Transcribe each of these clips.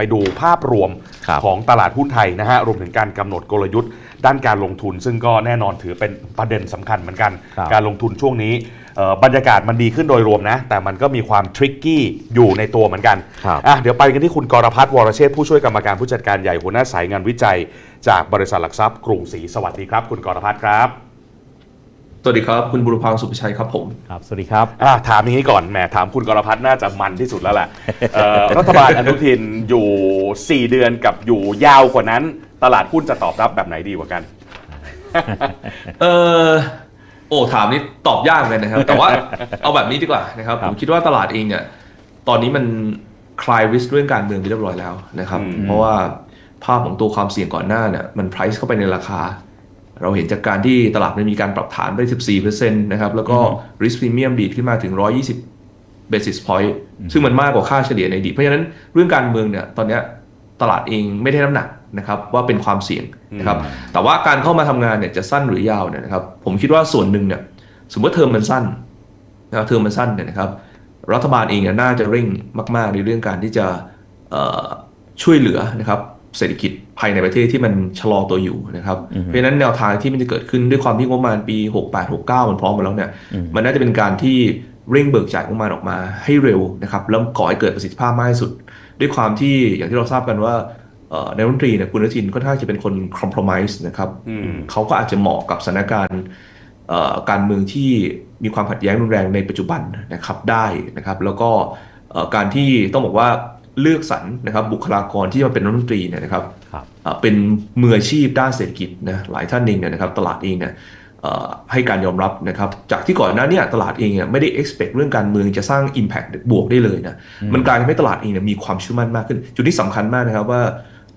ไปดูภาพรวมครับของตลาดหุ้นไทยนะฮะรวมถึงการกำหนดกลยุทธ์ ด้านการลงทุน ซึ่งก็แน่นอนถือเป็นประเด็นสำคัญเหมือนกันครับการลงทุนช่วงนี้เอ่อบรรยากาศมันดีขึ้นโดยรวมนะ แต่มันก็มีความทริกกี้อยู่ในตัวเหมือนกันครับอะเดี๋ยวไปกันที่คุณกรพัฒน์วรเชษฐ์ผู้ช่วยกรรมการผู้จัดการใหญ่หัวหน้าสายงานวิจัย จากบริษัทหลักทรัพย์กรุงศรีสวัสดีครับ คุณกรพัฒน์ครับ สวัสดีครับ คุณบุรพังศ์สุภชัยครับผมครับสวัสดีครับอะถามอย่างนี้ก่อนแหมถามคุณกรพัฒน์น่าจะมันที่สุดแล้วแหละเอ่อรัฐบาลอนุทินอยู่ 4 เดือนกับอยู่ยาวกว่านั้น ตลาดหุ้นจะตอบรับแบบไหนดีกว่ากัน เออโอ้ถามนี้ตอบยากเลยนะครับ แต่ว่าเอาแบบนี้ดีกว่านะครับครัผบมคิดว่าตลาดเองเนี่ยตอนนี้มันคลายริสเรื่องการเมืองไปเรียบร้อยแล้วนะครับอืมเพราะว่าภาพของตัวความเสี่ยงก่อนหน้าเนี่ยมัน price เข้าไปในราคา เราเห็นจากการที่ตลาดมันมีการปรับฐานไป 14%นะครับ แล้วก็ risk premium ดีดขึ้นมาถึง 120 basis point ซึ่งมันมากกว่าค่าเฉลี่ยในอดีตเพราะฉะนั้นเรื่องการเมืองเนี่ยตอนเนี้ยตลาดเองไม่ได้น้ำหนักนะครับว่าเป็นความเสี่ยงนะครับ แต่ว่าการเข้ามาทำงานเนี่ยจะสั้นหรือยาวเนี่ยนะครับ ผมคิดว่าส่วนหนึ่งเนี่ยสมมติว่าเทอมมันสั้นนะครับเทอมมันสั้นเนี่ยนะครับ รัฐบาลเองเนี่ยน่าจะเร่งมาก ๆ ในเรื่องการที่จะเอ่อช่วยเหลือนะครับเศรษฐกิจ ภายในประเทศที่มันชะลอตัวอยู่นะครับ เพราะฉะนั้นแนวทางที่มันจะเกิดขึ้นด้วยความที่งบประมาณปี 68 69 มันพร้อมหมดแล้วเนี่ย มันน่าจะเป็นการที่เร่งเบิกจ่ายงบประมาณออกมาให้เร็วนะครับแล้วก่อให้เกิดประสิทธิภาพมากที่สุด ด้วยความที่อย่างที่เราทราบกันว่าเอ่อในรัฐมนตรีเนี่ยคุณอนุทินค่อนข้างจะเป็นคนคอม p r o m i s e นะครับอืมเขาก็อาจจะเหมาะกับสถานการณ์เอ่อการเมืองที่มีความขัดแย้งรุนแรงในปัจจุบันนะครับได้นะครับ แล้วก็เอ่อการที่ต้องบอกว่าเลือกสรรนะครับบุคลากรที่มาเป็นรัฐมนตรีเนี่ยนะครับครับ เอ่อเป็นมืออาชีพด้านเศรษฐกิจนะหลายท่านเองเนี่ยนะครับตลาดเองเนี่ยเอ่อให้การยอมรับนะครับ จากที่ก่อนหน้าเนี้ตลาดเองเนี่ยไม่ได้ expect เรื่องการเมืองจะสร้าง impact บวกได้เลยนะมันกลายทำให้ตลาดเองเนี่ยมีความเชื่อมั่นมากขึ้น จุดที่สำคัญมากนะครับว่า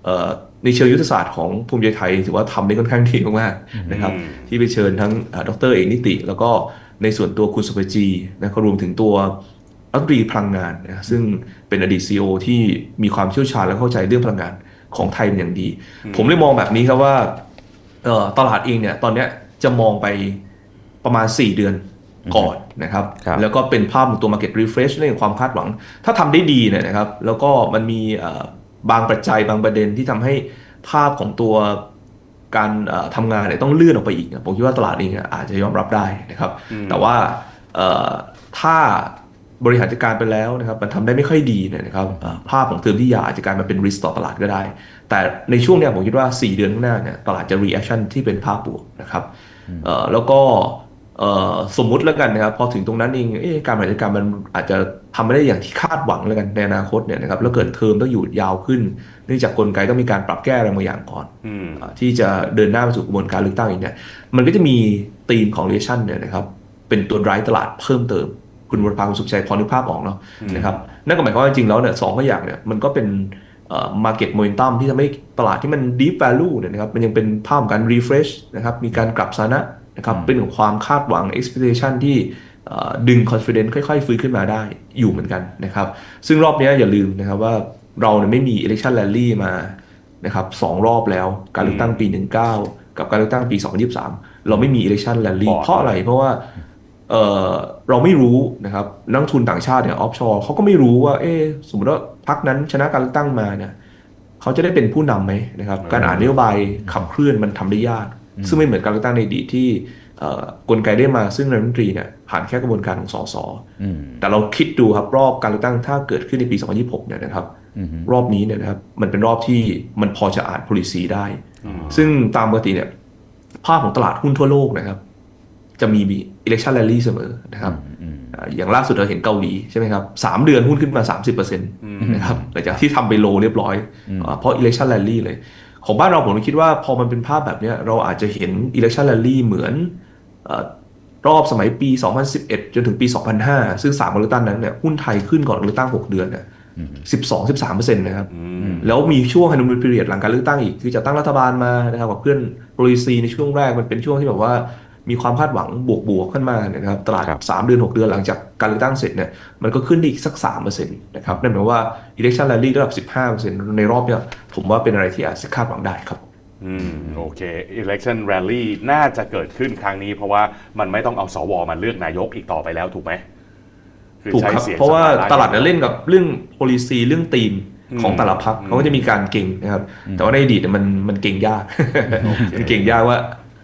เอ่อในเชิงยุทธศาสตร์ของภูมิใจไทยถือว่าทำได้ค่อนข้างดีมากๆนะครับอืมที่ไปเชิญทั้งเอ่อดรเอกนิติ แล้วก็ในส่วนตัวคุณสุภจีนะครับรวมถึงตัวรัฐมนตรีพลังงานนะซึ่งเป็นอดีตซีอที่มีความเชี่ยวชาญและเข้าใจเรื่องพลังงาน ของไทยเป็นอย่างดี ผมเลยมองแบบนี้ครับว่าเอ่อตลาดเองเนี่ยตอนเนี้ยจะมองไปประมาณ 4 เดือนก่อนนะครับครับแล้วก็เป็นภาพของตัว market refresh เรื่องความคาดหวัง ถ้าทำได้ดีเนี่ยนะครับ แล้วก็มันมีเอ่อบางปัจจัยบางประเด็นที่ทำให้ภาพของตัวการเอ่อทำงานเนี่ยต้องเลื่อนออกไปอีกเนี่ยผมคิดว่าตลาดเองเนี่ยอาจจะยอมรับได้นะครับ แต่ว่าเอ่อถ้า บริหารจัดการไปแล้วนะครับมันทำได้ไม่ค่อยดีเนี่ยนะครับเอ่อภาพของเทอมที่ยาวอาจจะกลายมาเป็น risk ต่อตลาดก็ได้ แต่ในช่วงเนี้ยผมคิดว่า 4 เดือนข้างหน้าเนี่ยตลาดจะ reaction ที่เป็นภาพบวกนะครับเอ่อแล้วก็เอ่อสมมุติแล้วกันนะครับพอถึงตรงนั้นเองเอ๊ะการบริหารจัดการมันอาจจะทำไม่ได้อย่างที่คาดหวังแล้วกันในอนาคตเนี่ยนะครับแล้วเกิดเทอมต้องอยู่ยาวขึ้น เนื่องจากกลไกต้องมีการปรับแก้อะไรบางอย่างก่อนอืมอ่าที่จะเดินหน้าไปสู่กระบวนการเลือกตั้งอีกเนี่ยมันก็จะมีธีมของเรชั่นเนี่ยนะครับเป็นตัว drive ตลาดเพิ่มเติม คุณวรภาคุณสุขชัยพอนึกภาพออกเนาะนะครับนั่นก็หมายความว่าจริงๆแล้วเนี่ยสองอย่างเนี่ยมันก็เป็นเอ่อ market momentum ที่ทำให้ตลาดที่มัน deep value เนี่ยนะครับมันยังเป็นภาพของการ refresh นะครับมีการกลับสถานะนะครับเป็นของความคาดหวัง expectation ที่เอ่อดึง confidence ค่อยๆ ฟื้นขึ้นมาได้อยู่เหมือนกันนะครับซึ่งรอบเนี้ยอย่าลืมนะครับว่าเราเนี่ยไม่มี election rally มานะครับสองรอบแล้วการเลือกตั้งปี 19 กับการเลือกตั้งปี 2023 เราไม่มี election rally บอร์ดเพราะอะไรเพราะว่า เออเราไม่รู้นะครับนักลงทุนต่างชาติเนี่ยออฟชอร์เขาก็ไม่รู้ว่า เอ๊ะสมมติว่าพรรคนั้นชนะการเลือกตั้งมาเนี่ยเขาจะได้เป็นผู้นำไหมนะครับ การอ่านนโยบายขับเคลื่อนมันทำได้ยาก ซึ่งไม่เหมือนการเลือกตั้งในอดีตที่เอ่อกลไกได้มาซึ่งรัฐมนตรีเนี่ยผ่านแค่กระบวนการของสสอืมแต่เราคิดดูครับรอบการเลือกตั้งถ้าเกิดขึ้นในปี 2026 เนี่ยนะครับอืมรอบนี้เนี่ยนะครับมันเป็นรอบที่มันพอจะอ่าน policy ได้ ซึ่งตามปกติเนี่ยภาพของตลาดหุ้นทั่วโลกนะครับ จะมี election rally เสมอนะครับอ่าอย่างล่าสุดเราเห็นเกาหลีใช่ไหมครับสามเดือนหุ้นขึ้นมา 30%นะครับหลังจากที่ทำไปโลเรียบร้อยอ่าเพราะ election rally เลย ของบ้านเราผมคิดว่าพอมันเป็นภาพแบบเนี้ยเราอาจจะเห็น election rally เหมือนเอ่อรอบสมัยปี 2011 จนถึงปี 2005 ซึ่งสามการเลือกตั้งนั้นเนี่ยหุ้นไทยขึ้นก่อนเลือกตั้ง 6 เดือนเนี่ย12 13เปอร์เซ็นต์นะครับ แล้วมีช่วงฮันนูนพีเรียดหลังการเลือกตั้งอีก คือจะตั้งรัฐบาลมานะครับกับเพื่อนโปรลีซีในช่วงแรกมันเป็นช่วงที่แบบว่า มีความคาดหวังบวกๆขึ้นมาเนี่ยนะครับตลาดครับ3เดือน 6 เดือนหลังจากการเลือกตั้งเสร็จเนี่ยมันก็ขึ้นได้อีกสัก3เปอร์เซ็นต์นะครับนั่นหมายความว่า election rally ระดับ 15เปอร์เซ็นต์ในรอบเนี่ยผมว่าเป็นอะไรที่อาจจะคาดหวังได้ครับอืมโอเค election rally น่าจะเกิดขึ้นครั้งนี้ เพราะว่ามันไม่ต้องเอาสวมาเลือกนายกอีกต่อไปแล้วถูกไหมอถูกใช้ครับสียงเพราะว่าสภตลาดเนี่ยเล่นกับเรื่อง policy เรื่องธีมของแต่ละพรรคเขาก็จะมีการเก่งนะครับ แต่ว่าในอดีตเนี่ยมันมันเก่งยากมันเก่งยากว่า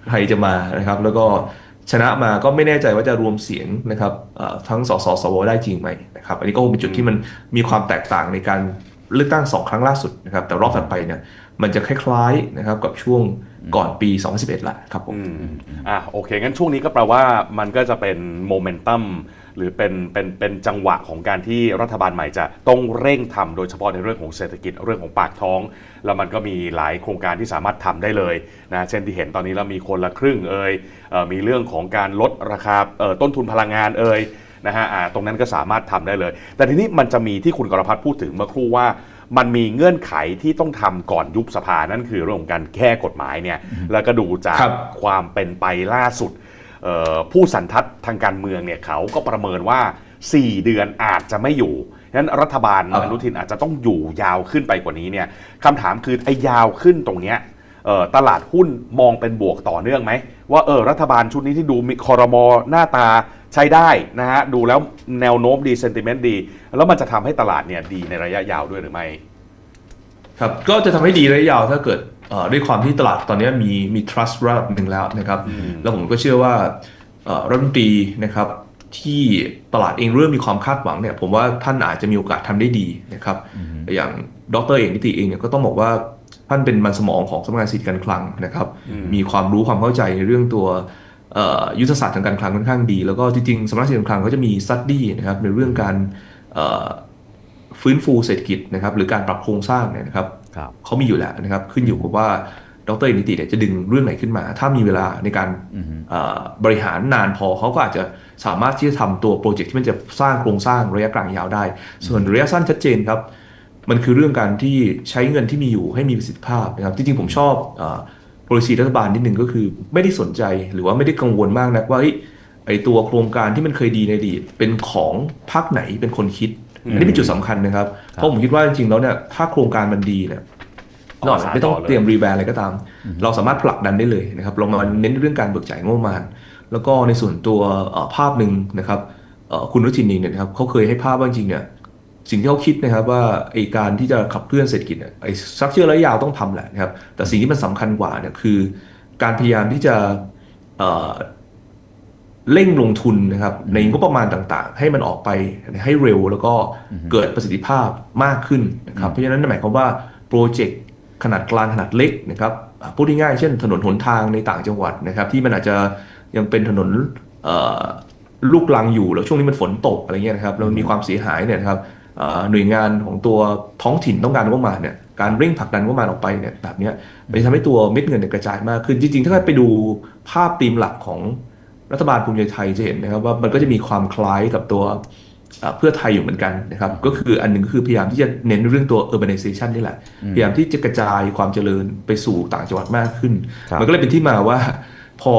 ใครจะมานะครับ แล้วก็ชนะมาก็ไม่แน่ใจว่าจะรวมเสียงนะครับเอ่อทั้งสสสวได้จริงไหมนะครับ อันนี้ก็คงเป็นจุดที่มันมีความแตกต่างในการเลือกตั้งสองครั้งล่าสุดนะครับ แต่รอบถัดไปเนี่ยมันจะคล้ายๆนะครับกับช่วงก่อนปี 2011ละครับผมอืมอะโอเค งั้นช่วงนี้ก็แปลว่ามันก็จะเป็นโมเมนตัมหรือเป็นเป็นเป็นจังหวะของการที่รัฐบาลใหม่จะต้องเร่งทำโดยเฉพาะในเรื่องของเศรษฐกิจเรื่องของปากท้อง แล้วมันก็มีหลายโครงการที่สามารถทำได้เลยนะเช่นที่เห็นตอนนี้เรามีคนละครึ่งเอ่ยเอ่อมีเรื่องของการลดราคาเอ่อต้นทุนพลังงานเอ่ยนะฮะอ่าตรงนั้นก็สามารถทำได้เลย แต่ทีนี้มันจะมีที่คุณกรพัฒน์พูดถึงเมื่อครู่ว่ามันมีเงื่อนไขที่ต้องทำก่อนยุบสภานั่นคือเรื่องของการแก้กฎหมายเนี่ยแล้วก็ดูจากครับความเป็นไปล่าสุดเอ่อ ผู้สันทัดทางการเมืองเนี่ยเขาก็ประเมินว่า 4 เดือนอาจจะไม่อยู่ฉะนั้นรัฐบาลอนุทินอาจจะต้องอยู่ยาวขึ้นไปกว่านี้เนี่ยคำถามคือไอ้ยาวขึ้นตรงเนี้ยตลาดหุ้นมองเป็นบวกต่อเนื่องไหม ว่าเออรัฐบาลชุดนี้ที่ดูมีคอรมอหน้าตาใช้ได้นะฮะ ดูแล้วแนวโน้มดีเซนติเมนต์ดี แล้วมันจะทำให้ตลาดเนี่ยดีในระยะยาวด้วยหรือไม่ ครับก็จะทำให้ดีระยะยาวถ้าเกิด ด้วยความที่ตลาดตอนนี้มีมี trust ระดับหนึ่งแล้วนะครับ แล้วผมก็เชื่อว่าเอ่อรัฐมนตรีนะครับที่ตลาดเองเริ่มมีความคาดหวังเนี่ยผมว่าท่านอาจจะมีโอกาสทำได้ดีนะครับ อย่างดรเอกนิติเองเนี่ยก็ต้องบอกว่าท่านเป็นมันสมองของสำนักงานสิทธิการคลังนะครับ มีความรู้ความเข้าใจในเรื่องตัวเอ่อยุทธศาสตร์ทางการคลังค่อนข้างดี แล้วก็จริงๆสำนักงานสิทธิการคลังเขาจะมีสตัดดี้นะครับในเรื่องการเอ่อฟื้นฟูเศรษฐกิจนะครับหรือการปรับโครงสร้างเนี่ยนะครับครับ เขามีอยู่แล้วนะครับ ขึ้นอยู่กับว่าดรนิติเนี่ยจะดึงเรื่องไหนขึ้นมา ถ้ามีเวลาในการเอ่อบริหารนานพอเขาก็อาจจะสามารถที่จะทำตัวโปรเจกต์ที่มันจะสร้างโครงสร้างระยะกลางยาวได้ ส่วนระยะสั้นชัดเจนครับ มันคือเรื่องการที่ใช้เงินที่มีอยู่ให้มีประสิทธิภาพนะครับ จริงๆผมชอบเอ่อ policy รัฐบาลนิดหนึ่งก็คือไม่ได้สนใจหรือว่าไม่ได้กังวลมากนักว่าเอ้ยไอตัวโครงการที่มันเคยดีในอดีตเป็นของพรรคไหนเป็นคนคิด อันนี้เป็นจุดสำคัญนะครับ เพราะผมคิดว่าจริงๆแล้วเนี่ยถ้าโครงการมันดีเนี่ยต่อเราสายไม่ต้องต่อเลยเตรียมรีแบรนด์อะไรก็ตาม เราสามารถผลักดันได้เลยนะครับเรามาเน้นเรื่องการเบิกจ่ายงบประมาณ แล้วก็ในส่วนตัวเอ่อภาพหนึ่งนะครับเอ่อคุณรุจินเองเนี่ยนะครับเขาเคยให้ภาพว่าจริงๆเนี่ยสิ่งที่เขาคิดนะครับว่าไอการที่จะขับเคลื่อนเศรษฐกิจเนี่ยไอสตรัคเจอร์ระยะยาวต้องทำแหละนะครับแต่สิ่งที่มันสำคัญกว่าเนี่ยคือ การพยายามที่จะ เอ่อเร่งลงทุนนะครับในงบประมาณต่างๆ ให้มันออกไปให้เร็วแล้วก็เกิดประสิทธิภาพมากขึ้นนะครับเพราะฉะนั้นนั่นหมายความว่าโปรเจกต์ขนาดกลางขนาดเล็กนะครับอ่าพูดง่ายๆเช่นถนนหนทางในต่างจังหวัดนะครับ ที่มันอาจจะยังเป็นถนนเอ่อลูกลังอยู่แล้วช่วงนี้มันฝนตกอะไรเงี้ยนะครับแล้วมันมีความเสียหายเนี่ยนะครับเอ่อหน่วยงานของตัวท้องถิ่นต้องการงบประมาณเนี่ยการเร่งผลักดันงบประมาณออกไปเนี่ยแบบเนี้ยมันจะทำให้ตัวเม็ดเงินเนี่ยกระจายมากขึ้นจริงๆ ถ้าไปดูภาพธีมหลักของ รัฐบาลภูมิใจไทยจะเห็นนะครับว่ามันก็จะมีความคล้ายกับตัวเอ่อเพื่อไทยอยู่เหมือนกันนะครับก็คืออันหนึ่งก็คือพยายามที่จะเน้นเรื่องตัว urbanization นี่แหละ พยายามที่จะกระจายความเจริญไปสู่ต่างจังหวัดมากขึ้นครับมันก็เลยเป็นที่มาว่าพอ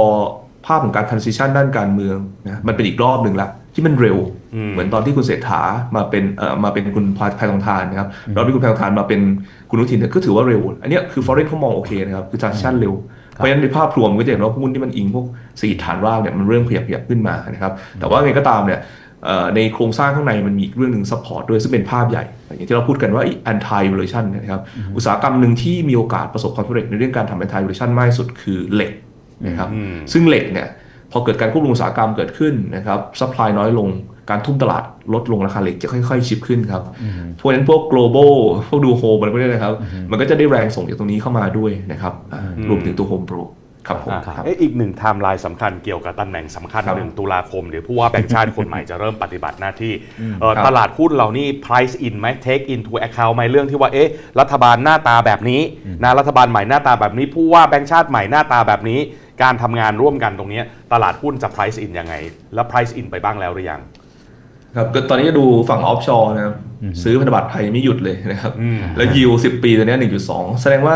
ภาพของการ transition ด้านการเมืองนะมันเป็นอีกรอบหนึ่งละ ที่มันเร็วอืมเหมือนตอนที่คุณเศรษฐามาเป็นเอ่อมาเป็นคุณพายทองทานนะครับรอบที่คุณพายทองทานมาเป็นคุณอนุทินเนี่ยก็ถือว่าเร็ว อันเนี้ยคือ foreign เขามองโอเคนะครับคือ transition เร็วเพราะฉะนั้นในภาพรวมก็จะเห็นว่าหุ้นที่มันอิงพวกสกิจฐานรากเนี่ยมันเริ่มขยับขยับขึ้นมานะครับแต่ว่าไงก็ตามเนี่ยเอ่อในโครงสร้างข้างในมันมีอีกเรื่องหนึ่ง support ด้วยซึ่งเป็นภาพใหญ่ อย่างที่เราพูดกันว่า anti evolution นะครับอุตสาหกรรมหนึ่งที่มีโอกาสประสบความสำเร็จในเรื่องการทำ anti evolution มากที่สุดคือเหล็กนะครับอืมซึ่งเหล็กเนี่ย พอเกิดการควบคุมอุตสาหกรรมเกิดขึ้นนะครับซัพพลายน้อยลงการทุ่มตลาดลดลงราคาเหล็กจะค่อยๆ ชิปขึ้นครับเพราะฉะนั้นพวก global พวกดูโฮมอะไรพวกนี้นะครับ มันก็จะได้แรงส่งจากตรงนี้เข้ามาด้วยนะครับอ่ารวมถึงตัวโฮมโปรครับผมอะครับเอ๊ะอีกหนึ่งไทม์ไลน์สำคัญเกี่ยวกับตำแหน่งสำคัญครับหนึ่งตุลาคมเดี๋ยวผู้ว่าแบงค์ชาติคนใหม่จะเริ่มปฏิบัติหน้าที่เอ่อครับตลาดหุ้นเรานี่ price in ไหม take into account ไหมเรื่องที่ว่าเอ๊ะรัฐบาลหน้าตาแบบนี้นะรัฐบาลใหม่หน้าตาแบบนี้ ผู้ว่าแบงค์ชาติใหม่หน้าตาแบบนี้ การทำงานร่วมกันตรงเนี้ยตลาดหุ้นจะ price in ยังไง แล้ว price in ไปบ้างแล้วหรือยัง ครับก็ตอนนี้ก็ดูฝั่งออฟชอร์นะครับ ซื้อพันธบัตรไทยไม่หยุดเลยนะครับ อืม แล้วยิวสิบปีตัวเนี้หนึ่งจุดสองแสดงว่า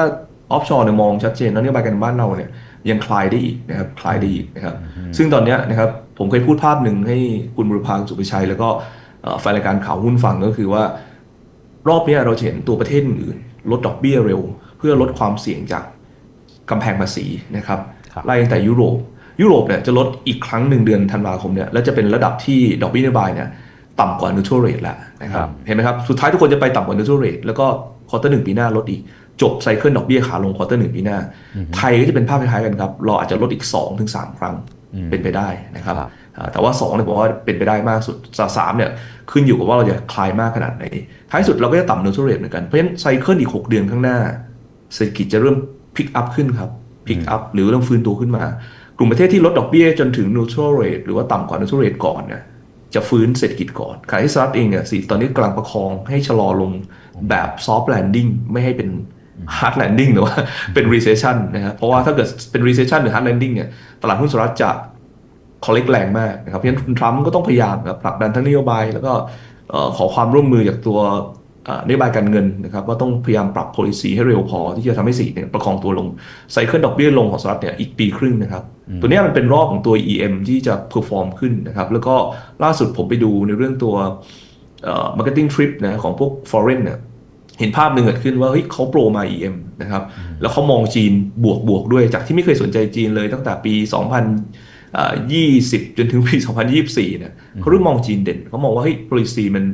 ออฟชอร์เนี่ยมองชัดเจนแล้วนโยบายการบ้านเราเนี่ยยังคลายได้อีกนะครับคลายได้อีกนะครับซึ่งตอนเนี้ยนะครับผมเคยพูดภาพหนึ่งให้คุณบุรพาสุพิชัย แล้วก็เอ่อแฟนรายการข่าวหุ้นฟังก็คือว่า รอบเนี้ยเราจะเห็นตัวประเทศอื่นๆลดดอกเบี้ยเร็ว เพื่อลดความเสี่ยงจากกำแพงภาษีนะครับครับ ไล่ตั้งแต่ยุโรป ยุโรปเนี่ยจะลดอีกครั้งหนึ่งเดือนธันวาคมเนี่ยแล้วจะเป็นระดับที่ดอกเบี้ยนโยบายเนี่ยต่ำกว่า neutral rate แล้วนะคครัรับบเห็นไหมครับสุดท้ายทุกคนจะไปต่ำกว่า neutral rate แล้วก็ควอเตอร์หนึ่งปีหน้าลดอีกจบไซเคิลดอกเบี้ยขาลงควอเตอร์หนึ่งปีหน้า ไทยก็จะเป็นภาพคล้ายๆกันครับ เราอาจจะลดอีก 2-3ถึงครั้งเป็นไปได้นะครับครับอ่าแต่ว่า2เนี่ยผมว่าเป็นไปได้มากสุดสามเนี่ยขึ้นอยู่กับว่าเราจะคลายมากขนาดไหน ท้ายสุดเราก็จะต่ำ neutral rate เหมือนกัน เพราะฉะนั้นไซเคิลอีก 6 เดือนข้างหน้า เศรษฐกิจจะเริ่มพิกอัพขึ้นครับ พิกอัพหรือเริ่มฟื้นตัวขึ้นมา กลุ่มประเทศที่ลดดอกเบี้ยจนถึง neutral rate หรือว่าต่ำกว่า neutral rate ก่อนเนี่ยจะฟื้นเศรษฐกิจก่อนขณะที่สหรัฐเองเนี่ยสิตอนนี้กำลังประคองให้ชะลอลงแบบ soft landing ไม่ให้เป็น hard landing หรือว่าเป็น recession นะครับเพราะว่าถ้าเกิดเป็น recession หรือ hard landing เนี่ยตลาดหุ้นสหรัฐจะคอลเลกแรงมากนะครับเพราะฉะนั้นคุณทรัมป์ก็ต้องพยายามครับผลักดันทั้งนโยบาย แล้วก็เอ่อขอความร่วมมือจากตัวเอ่อ นโยบายการเงินนะครับว่าต้องพยายามปรับ policy ให้เร็วพอที่จะทำให้เศรษฐกิจเนี่ยประคองตัวลงไซเคิลดอกเบี้ยลงของสหรัฐเนี่ยอีกปีครึ่งนะครับ ตัวเนี้ยมันเป็นรอบของตัว EM ที่จะ perform ขึ้นนะครับ แล้วก็ล่าสุดผมไปดูในเรื่องตัวเอ่อ marketing trip นะของพวก foreign เนี่ยเห็นภาพหนึ่งเกิดขึ้นว่าเฮ้ยเขาโปรมา EM นะครับ แล้วเขามองจีนบวกบวกด้วยจากที่ไม่เคยสนใจจีนเลยตั้งแต่ปี 2020 จนถึงปี 2024เนี่ยเขาเริ่มมองจีนเด่นเขามองว่าเฮ้ย policy มัน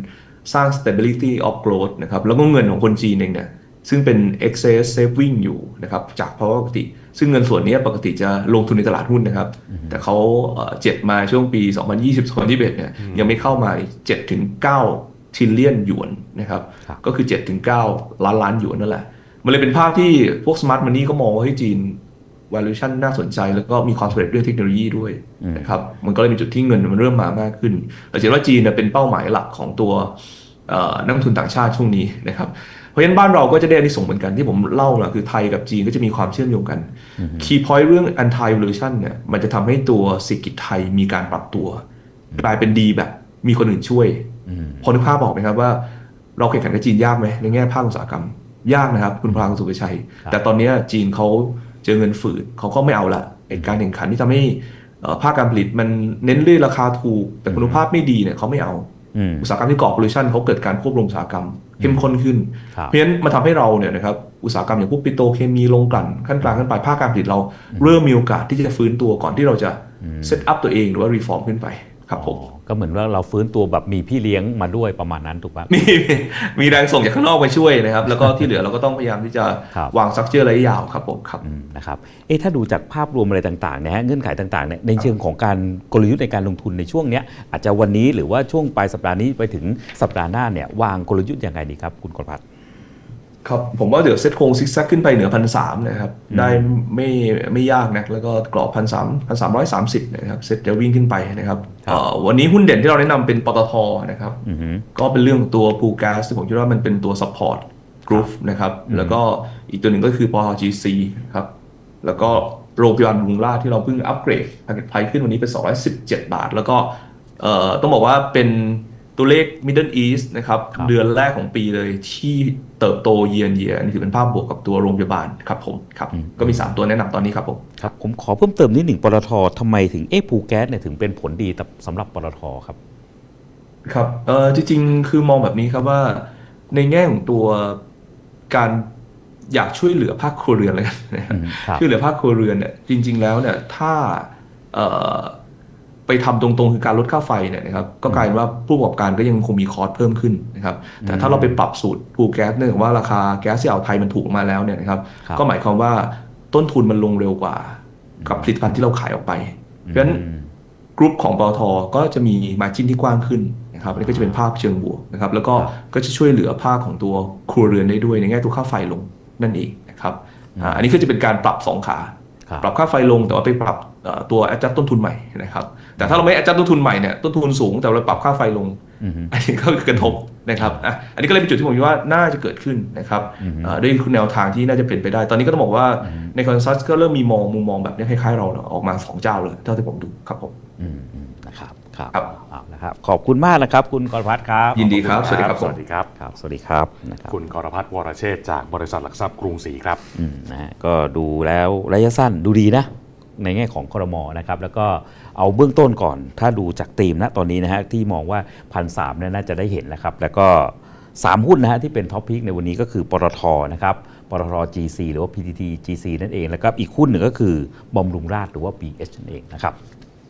สร้าง stability of growth นะครับแล้วก็เงินของคนจีนเองเนี่ยซึ่งเป็น excess saving อยู่นะครับจากภาวะปกติ ซึ่งเงินส่วนนี้ปกติจะลงทุนในตลาดหุ้นนะครับ แต่เขาเอ่อเจ็ดมาช่วงปี 2020-2021เนี่ยยังไม่เข้ามา7ถึง9ทิลเลียนหยวนนะครับครับก็คือ7ถึง9ล้านล้านหยวนนั่นแหละ มันเลยเป็นภาพที่พวก smart money ก็มองว่าเฮ้ยจีน valuation น่าสนใจ แล้วก็มีความสำเร็จเรื่องเทคโนโลยีด้วยนะครับมันก็เลยเป็นจุดที่เงินมันเริ่มมามากขึ้นเราจะเห็นว่าจีนเนี่ยเป็นเป้าหมายหลักของตัวเอ่อนักลงทุนต่างชาติช่วงนี้นะครับเพราะฉะนั้นบ้านเราก็จะได้อันนี้ส่งส์เหมือนกันที่ผมเล่านะคือไทยกับจีนก็จะมีความเชื่อมโยงกันคีย์พอยต์เรื่อง anti evolution เนี่ยมันจะทำให้ตัวเศรษฐกิจไทยมีการปรับตัว กลายเป็นดีแบบมีคนอื่นช่วยพอนึกภาพออกไหมครับว่า เราแข่งขันกับจีนยากไหมในแง่ภาคอุตสาหกรรมยากนะครับ คุณพลางสุภชัย แต่ตอนเนี้ยจีนเขา เจอเงินฝืดเขาก็ไม่เอาละไอ้การแข่งขันที่ทำให้เอ่อภาคการผลิตมันเน้นเรื่องราคาถูก แต่คุณภาพไม่ดีเนี่ยเขาไม่เอาอืมอุตสาหกรรมที่ก่อ pollution เขาเกิดการควบรวมอุตสาหกรรมเข้มข้นขึ้นครับเพราะฉะนั้นมันทำให้เราเนี่ยนะครับอุตสาหกรรมอย่างพวกปิโตรเคมีโรงกลั่นขั้นกลางขั้นปลายภาคการผลิตเรา เริ่มมีโอกาสที่จะฟื้นตัวก่อนที่เราจะเซตอัพตัวเองหรือว่ารีฟอร์มขึ้นไป ครับผมก็เหมือนว่าเราฟื้นตัวแบบมีพี่เลี้ยงมาด้วยประมาณนั้นถูกปะมีมีแรงส่งจากข้างนอกมาช่วยนะครับ แล้วก็ที่เหลือเราก็ต้องพยายามที่จะครับวางซักเจอร์ระยะยาวครับผมครับอืมนะครับเอ๊ะถ้าดูจากภาพรวมอะไรต่างๆเนี่ยฮะเงื่อนไขต่างๆเนี่ยในเชิงของการกลยุทธ์ในการลงทุนในช่วงเนี้ยอาจจะวันนี้หรือว่าช่วงปลายสัปดาห์นี้ไปถึงสัปดาห์หน้าเนี่ยวางกลยุทธ์ยังไงดีครับคุณกรพัฒน์ ครับผมว่าเดี๋ยวเซตโครงซิกแซกขึ้นไปเหนือพันสามนะครับ ได้ไม่ไม่ยากนะแล้วก็กรอบพันสามพันสามร้อยสามสิบนะครับเซตจะวิ่งขึ้นไปนะครับครับเอ่อวันนี้หุ้นเด่นที่เราแนะนำเป็นปตทนะครับอือฮึก็เป็นเรื่องตัวพูแก๊สที่ผมคิดว่ามันเป็นตัว support group นะครับแล้วก็อีกตัวหนึ่งก็คือปตท GC ครับแล้วก็โรงพยาบาลบำรุงราษฎร์ที่เราเพิ่งอัปเกรด target price ขึ้นวันนี้เป็น 217 บาท แล้วก็เอ่อต้องบอกว่าเป็น ตัวเลข Middle East นะครับครับเดือนแรกของปีเลยที่เติบโต year on year อันนี้ถือเป็นภาพบวกกับตัวโรงพยาบาลครับผมครับก็มี 3 ตัวแนะนำตอนนี้ครับผมครับผมขอเพิ่มเติมนิดหนึ่งปตททำไมถึงเอ๊ะภูแก๊สเนี่ยถึงเป็นผลดีสำหรับปตทครับ ครับเออจริงๆ คือมองแบบนี้ครับว่า ในแง่ของตัวการอยากช่วยเหลือภาคครัวเรือนเลยกันนะครับอืมครับช่วยเหลือภาคครัวเรือนเนี่ยจริง ๆ แล้วเนี่ยถ้าเอ่อ ไปทำตรงๆ คือการลดค่าไฟเนี่ยนะครับก็กลายเป็นว่าผู้ประกอบการก็ยังคงมีคอสเพิ่มขึ้นนะครับแต่ถ้าเราไปปรับสูตรผูแก๊สเนื่องจากว่าราคาแก๊สที่อ่าวไทยมันถูกมาแล้วเนี่ยนะครับครับก็หมายความว่าต้นทุนมันลงเร็วกว่า กับผลิตภัณฑ์ที่เราขายออกไป เพราะฉะนั้นอืมกรุ๊ปของปตทก็จะมีมาจิ้นที่กว้างขึ้นนะครับอันนี้ก็จะเป็นภาพเชิงบวกนะครับแล้วก็ครับก็จะช่วยเหลือภาคของตัวครัวเรือนได้ด้วยในแง่ตัวค่าไฟลงนั่นเองนะครับอ่าอันนี้ก็จะเป็นการปรับสองขาครับปรับค่าไฟลงแต่ว่าไปปรับเอ่อ ตัว adjust ต้นทุนใหม่นะครับ แต่ถ้าเราไม่ adjust ต้นทุนใหม่เนี่ยต้นทุนสูงแต่เราปรับค่าไฟลงอือฮึอันนี้ก็กระทบนะครับอะอันนี้ก็เลยเป็นจุดที่ผมคิดว่าน่าจะเกิดขึ้นนะครับเอ่อด้วยแนวทางที่น่าจะเป็นไปได้ ตอนนี้ก็ต้องบอกว่าในคอนซัสก็เริ่มมีมองมุมมองแบบนี้คล้ายๆเราเนอะออกมาสองเจ้าเลยเท่าที่ผมดูครับผมอืมอืมนะครับครับครับเอานะครับขอบคุณมากนะครับ คุณกรพัฒน์ครับ ยินดีครับ สวัสดีครับ สวัสดีครับครับสวัสดีครับนะครับคุณกรพัฒน์วรเชษฐ์จากบริษัทหลักทรัพย์กรุงศรีครับอืมนะฮะก็ดูแล้วระยะสั้นดูดีนะ ในแง่ของครมนะครับแล้วก็เอาเบื้องต้นก่อน ถ้าดูจากธีมนะตอนนี้นะฮะที่มองว่าพันสามเนี่ยน่าจะได้เห็นนะครับ แล้วก็ 3 หุ้นนะฮะที่เป็นท็อปพิกในวันนี้ก็คือปตทนะครับปตท GC หรือว่า PTT GC นั่นเองแล้วก็อีกหุ้นหนึ่งก็คือบอมรุงราชหรือว่า BH นั่นเองนะครับ